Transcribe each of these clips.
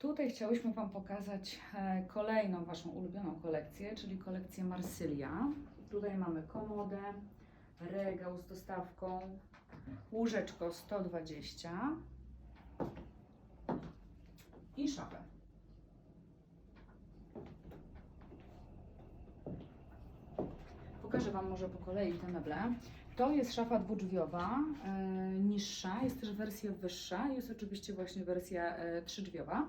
Tutaj chciałyśmy Wam pokazać e, kolejną Waszą ulubioną kolekcję, czyli kolekcję Marsylia. Tutaj mamy komodę, regał z dostawką, łóżeczko 120 i szafę. Pokażę Wam może po kolei te meble. To jest szafa dwudrzwiowa, e, niższa, jest też wersja wyższa, jest oczywiście właśnie wersja e, trzydrzwiowa.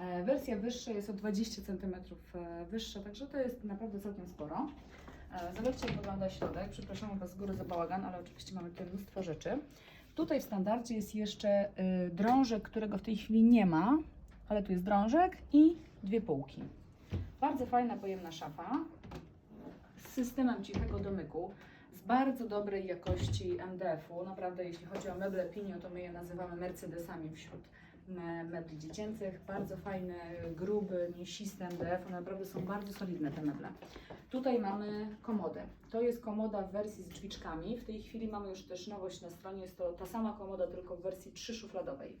E, wersja wyższa jest o 20 cm e, wyższa, także to jest naprawdę całkiem sporo. Zobaczcie jak wygląda środek, przepraszam Was z góry za bałagan, ale oczywiście mamy tutaj mnóstwo rzeczy. Tutaj w standardzie jest jeszcze drążek, którego w tej chwili nie ma, ale tu jest drążek i dwie półki. Bardzo fajna, pojemna szafa systemem cichego domyku, z bardzo dobrej jakości MDF-u. Naprawdę, jeśli chodzi o meble Pinio, to my je nazywamy Mercedesami wśród mebli dziecięcych. Bardzo fajny, gruby, mięsisty MDF. One naprawdę są bardzo solidne te meble. Tutaj mamy komodę. To jest komoda w wersji z drzwiczkami. W tej chwili mamy już też nowość na stronie. Jest to ta sama komoda, tylko w wersji trzyszufladowej.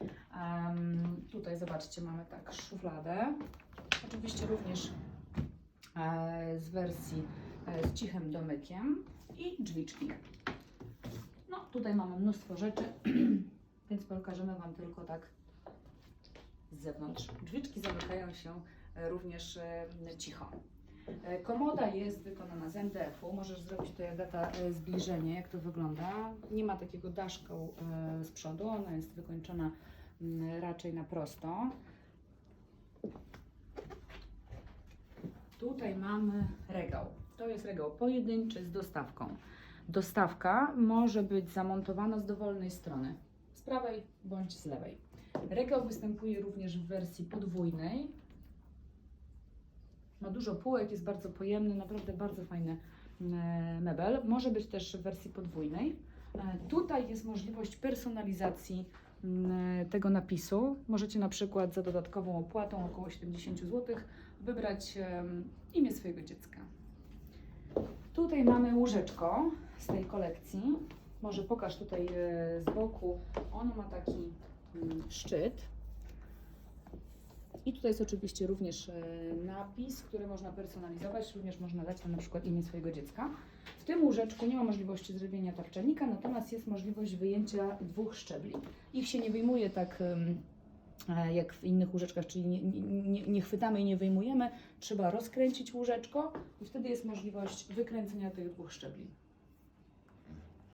Um, tutaj zobaczcie, mamy tak szufladę. Oczywiście również e, z wersji z cichym domykiem i drzwiczki. No, tutaj mamy mnóstwo rzeczy, więc pokażemy Wam tylko tak z zewnątrz. Drzwiczki zamykają się e, również e, cicho. E, Komoda jest wykonana z MDF-u. Możesz zrobić tutaj Agata e, zbliżenie, jak to wygląda. Nie ma takiego daszku e, z przodu, ona jest wykończona mm, raczej na prosto. Tutaj mamy regał. To jest regał pojedynczy z dostawką. Dostawka może być zamontowana z dowolnej strony, z prawej bądź z lewej. Regał występuje również w wersji podwójnej. Ma dużo półek, jest bardzo pojemny, naprawdę bardzo fajny e, mebel. Może być też w wersji podwójnej. E, Tutaj jest możliwość personalizacji mm, tego napisu. Możecie na przykład za dodatkową opłatą około 70 zł wybrać imię swojego dziecka. Tutaj mamy łóżeczko z tej kolekcji. Może pokaż tutaj e, z boku. Ono ma taki mm, szczyt. I tutaj jest oczywiście również e, napis, który można personalizować. Również można dać tam na przykład imię swojego dziecka. W tym łóżeczku nie ma możliwości zrobienia tarczanika, natomiast jest możliwość wyjęcia dwóch szczebli. Ich się nie wyjmuje tak jak w innych łóżeczkach, czyli nie, nie, nie- nie chwytamy i nie wyjmujemy. Trzeba rozkręcić łóżeczko i wtedy jest możliwość wykręcenia tych dwóch szczebli.